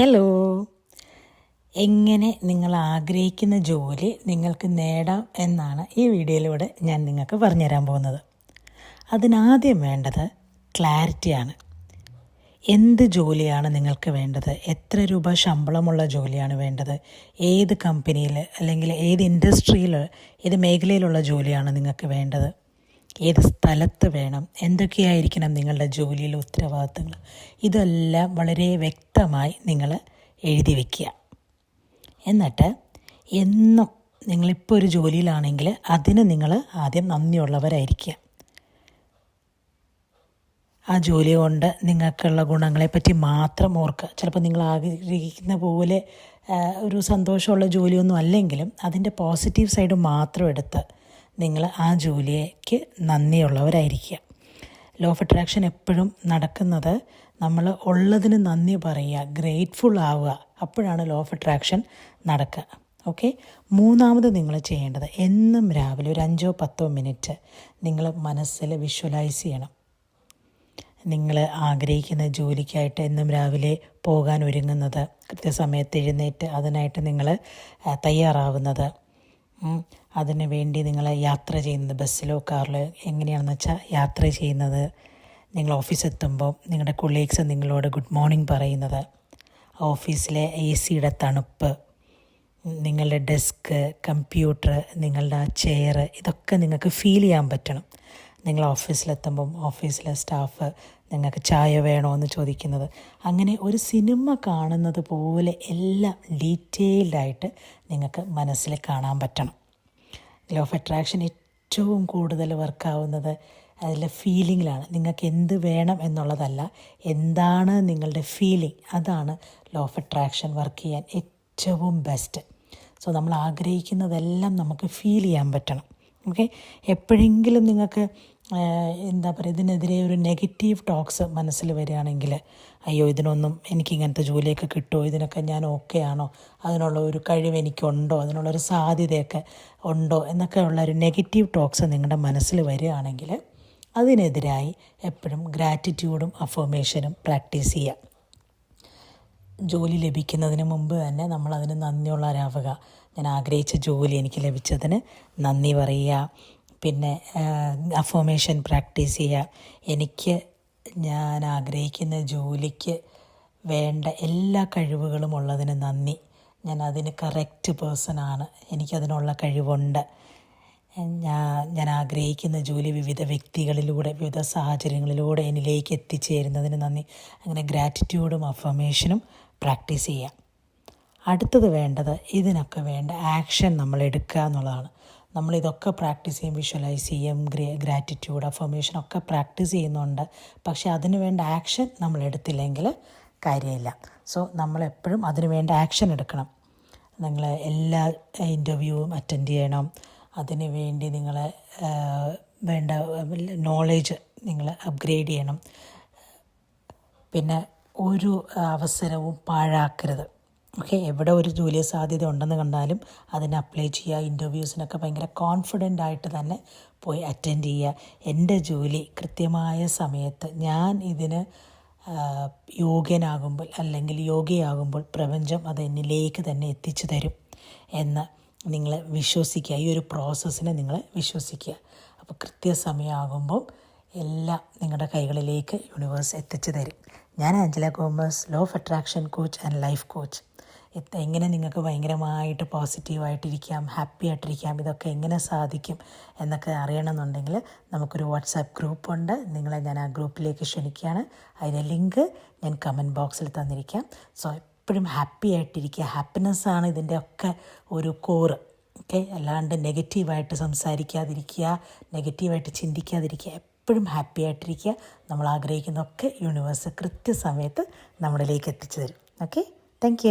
Hello എങ്ങനെ നിങ്ങൾ ആഗ്രഹിക്കുന്ന ജോലി നിങ്ങൾക്ക് നേടാം എന്നാണ് ഈ വീഡിയോയിലൂടെ ഞാൻ നിങ്ങൾക്ക് പറഞ്ഞുതരാൻ പോകുന്നത്. അതിനാദ്യം വേണ്ടത് ക്ലാരിറ്റിയാണ് എന്ത് ജോലിയാണ് നിങ്ങൾക്ക് വേണ്ടത്? എത്ര രൂപ ശമ്പളമുള്ള ജോലിയാണ് വേണ്ടത്? ഏത് കമ്പനിയിൽ അല്ലെങ്കിൽ ഏത് ഇൻഡസ്ട്രിയിൽ ഏത് മേഖലയിലുള്ള ജോലിയാണ് നിങ്ങൾക്ക് വേണ്ടത്? ഏത് സ്ഥലത്ത് വേണം? എന്തൊക്കെയായിരിക്കണം നിങ്ങളുടെ ജോലിയിലെ ഉത്തരവാദിത്തങ്ങൾ? ഇതെല്ലാം വളരെ വ്യക്തമായി നിങ്ങൾ എഴുതി വയ്ക്കുക എന്നിട്ട് എന്നും നിങ്ങളിപ്പോൾ ഒരു ജോലിയിലാണെങ്കിൽ അതിന് നിങ്ങൾ ആദ്യം നന്ദിയുള്ളവരായിരിക്കുക. ആ ജോലി കൊണ്ട് നിങ്ങൾക്കുള്ള ഗുണങ്ങളെപ്പറ്റി മാത്രം ഓർക്കുക. ചിലപ്പോൾ നിങ്ങൾ ആഗ്രഹിക്കുന്ന പോലെ ഒരു സന്തോഷമുള്ള ജോലിയൊന്നും അല്ലെങ്കിലും അതിന്റെ പോസിറ്റീവ് സൈഡ് മാത്രം എടുത്ത് നിങ്ങൾ ആ ജോലിക്ക് നന്ദിയുള്ളവരായിരിക്കുക. ലോ ഓഫ് അട്രാക്ഷൻ എപ്പോഴും നടക്കുന്നത് നമ്മൾ ഉള്ളതിന് നന്ദി പറയുക ഗ്രേറ്റ്ഫുൾ ആവുക. അപ്പോഴാണ് ലോ ഓഫ് അട്രാക്ഷൻ നടക്കുക. ഓക്കെ മൂന്നാമത് നിങ്ങൾ ചെയ്യേണ്ടത് എന്നും രാവിലെ ഒരു അഞ്ചോ പത്തോ മിനിറ്റ് നിങ്ങൾ മനസ്സിൽ വിഷ്വലൈസ് ചെയ്യണം. നിങ്ങൾ ആഗ്രഹിക്കുന്ന ജോലിക്കായിട്ട് എന്നും രാവിലെ പോകാൻ ഒരുങ്ങുന്നത് കൃത്യസമയത്ത് എഴുന്നേറ്റ് അതിനായിട്ട് നിങ്ങൾ തയ്യാറാവുന്നത്. അതിന് വേണ്ടി നിങ്ങൾ യാത്ര ചെയ്യുന്നത് ബസ്സിലോ കാറിലോ എങ്ങനെയാണെന്ന് വെച്ചാൽ യാത്ര ചെയ്യുന്നത്. നിങ്ങൾ ഓഫീസ് എത്തുമ്പോൾ നിങ്ങളുടെ കൊളീഗ്സ് നിങ്ങളോട് ഗുഡ് മോർണിംഗ് പറയുന്നത്. ഓഫീസിലെ എ സിയുടെ തണുപ്പ് നിങ്ങളുടെ ഡെസ്ക് കമ്പ്യൂട്ടർ നിങ്ങളുടെ ചെയർ ഇതൊക്കെ നിങ്ങൾക്ക് ഫീൽ ചെയ്യാൻ പറ്റണം. നിങ്ങൾ ഓഫീസിലെത്തുമ്പം ഓഫീസിലെ സ്റ്റാഫ് നിങ്ങൾക്ക് ചായ വേണോ എന്ന് ചോദിക്കുന്നത്. അങ്ങനെ ഒരു സിനിമ കാണുന്നത് പോലെ എല്ലാം ഡീറ്റെയിൽഡായിട്ട് നിങ്ങൾക്ക് മനസ്സിൽ കാണാൻ പറ്റണം. ലോ ഓഫ് അട്രാക്ഷൻ ഏറ്റവും കൂടുതൽ വർക്കാവുന്നത് അതിലെ ഫീലിങ്ങിലാണ് നിങ്ങൾക്ക് എന്ത് വേണം എന്നുള്ളതല്ല എന്താണ് നിങ്ങളുടെ ഫീലിംഗ് അതാണ് ലോ ഓഫ് അട്രാക്ഷൻ വർക്ക് ചെയ്യാൻ ഏറ്റവും ബെസ്റ്റ് സോ നമ്മൾ ആഗ്രഹിക്കുന്നതെല്ലാം നമുക്ക് ഫീൽ ചെയ്യാൻ പറ്റണം. ഓക്കെ എപ്പോഴെങ്കിലും നിങ്ങൾക്ക് എന്താ പറയുക ഇതിനെതിരെ ഒരു നെഗറ്റീവ് ടോക്സ് മനസ്സിൽ വരികയാണെങ്കിൽ അയ്യോ ഇതിനൊന്നും എനിക്ക് ഇങ്ങനത്തെ ജോലിയൊക്കെ കിട്ടുമോ? ഇതിനൊക്കെ ഞാൻ ഓക്കെ ആണോ? അതിനുള്ള ഒരു കഴിവ് എനിക്കുണ്ടോ? അതിനുള്ളൊരു സാധ്യതയൊക്കെ ഉണ്ടോ? എന്നൊക്കെ ഉള്ള ഒരു നെഗറ്റീവ് ടോക്സ് നിങ്ങളുടെ മനസ്സിൽ വരികയാണെങ്കിൽ അതിനെതിരായി എപ്പോഴും ഗ്രാറ്റിറ്റ്യൂഡും അഫോമേഷനും പ്രാക്ടീസ് ചെയ്യുക. ജോലി ലഭിക്കുന്നതിന് മുമ്പ് തന്നെ നമ്മൾ അതിന് നന്ദിയുള്ളവരാവുക ഞാൻ ആഗ്രഹിച്ച ജോലി എനിക്ക് ലഭിച്ചതിന് നന്ദി പറയുക. പിന്നെ അഫോമേഷൻ പ്രാക്ടീസ് ചെയ്യുക എനിക്ക് ഞാൻ ആഗ്രഹിക്കുന്ന ജോലിക്ക് വേണ്ട എല്ലാ കഴിവുകളും ഉള്ളതിന് നന്ദി. ഞാൻ അതിന് കറക്റ്റ് പേഴ്സണാണ് എനിക്കതിനുള്ള കഴിവുണ്ട്. ഞാൻ ഞാൻ ആഗ്രഹിക്കുന്ന ജോലി വിവിധ വ്യക്തികളിലൂടെ വിവിധ സാഹചര്യങ്ങളിലൂടെ എന്നിലേക്ക് എത്തിച്ചേരുന്നതിന് നന്ദി. അങ്ങനെ ഗ്രാറ്റിറ്റ്യൂഡും അഫർമേഷനും പ്രാക്ടീസ് ചെയ്യാം. അടുത്തത് വേണ്ടത് ഇതിനൊക്കെ വേണ്ട ആക്ഷൻ നമ്മൾ എടുക്കുക എന്നുള്ളതാണ്. നമ്മളിതൊക്കെ പ്രാക്ടീസ് ചെയ്യും വിഷ്വലൈസ് ചെയ്യും ഗ്രേ ഗ്രാറ്റിറ്റ്യൂഡ് അഫർമേഷൻ ഒക്കെ പ്രാക്ടീസ് ചെയ്യുന്നുണ്ട്. പക്ഷേ അതിന് വേണ്ട ആക്ഷൻ നമ്മൾ എടുത്തില്ലെങ്കിൽ കാര്യമില്ല. സോ നമ്മളെപ്പോഴും അതിന് വേണ്ട ആക്ഷൻ എടുക്കണം. നിങ്ങൾ എല്ലാ ഇന്റർവ്യൂവും അറ്റൻഡ് ചെയ്യണം. അതിന് വേണ്ടി നിങ്ങൾ വേണ്ട നോളേജ് നിങ്ങൾ അപ്ഗ്രേഡ് ചെയ്യണം. പിന്നെ ഒരു അവസരവും പാഴാക്കരുത്. ഓക്കെ എവിടെ ഒരു ജോലി സാധ്യത ഉണ്ടെന്ന് കണ്ടാലും അതിനെ അപ്ലൈ ചെയ്യുക ഇന്റർവ്യൂസിനൊക്കെ ഭയങ്കര കോൺഫിഡന്റ് ആയിട്ട് തന്നെ പോയി അറ്റൻഡ് ചെയ്യുക. എന്റെ ജോലി കൃത്യമായ സമയത്ത് ഞാൻ ഇതിന് യോഗ്യനാകുമ്പോൾ അല്ലെങ്കിൽ യോഗ്യയാകുമ്പോൾ പ്രപഞ്ചം അത് എന്നിലേക്ക് തന്നെ എത്തിച്ചു തരും എന്ന് നിങ്ങൾ വിശ്വസിക്കുക. ഈ ഒരു പ്രോസസ്സിനെ നിങ്ങൾ വിശ്വസിക്കുക. അപ്പോൾ കൃത്യസമയമാകുമ്പോൾ എല്ലാം നിങ്ങളുടെ കൈകളിലേക്ക് യൂണിവേഴ്സ് എത്തിച്ചു തരും. ഞാൻ Angela Gomez law of attraction coach and life coach എങ്ങനെ നിങ്ങൾക്ക് ഭയങ്കരമായിട്ട് പോസിറ്റീവായിട്ടിരിക്കാം ഹാപ്പി ആയിട്ടിരിക്കാം ഇതൊക്കെ എങ്ങനെ സാധിക്കും എന്നൊക്കെ അറിയണമെന്നുണ്ടെങ്കിൽ നമുക്കൊരു വാട്സാപ്പ് ഗ്രൂപ്പുണ്ട് നിങ്ങളെ ഞാൻ ആ ഗ്രൂപ്പിലേക്ക് ക്ഷണിക്കുകയാണ്. അതിന്റെ ലിങ്ക് ഞാൻ കമന്റ് ബോക്സിൽ തന്നിരിക്കാം. സോ എപ്പോഴും ഹാപ്പി ആയിട്ടിരിക്കുക. ഹാപ്പിനെസ്സാണ് ഇതിന്റെ ഒക്കെ ഒരു കോറ് ഓക്കെ അല്ലാണ്ട് നെഗറ്റീവായിട്ട് സംസാരിക്കാതിരിക്കുക നെഗറ്റീവായിട്ട് ചിന്തിക്കാതിരിക്കുക എപ്പോഴും ഹാപ്പി ആയിട്ടിരിക്കുക. നമ്മൾ ആഗ്രഹിക്കുന്നതൊക്കെ യൂണിവേഴ്സ് കൃത്യസമയത്ത് നമ്മളിലേക്ക് എത്തിച്ചു തരും. Okay thank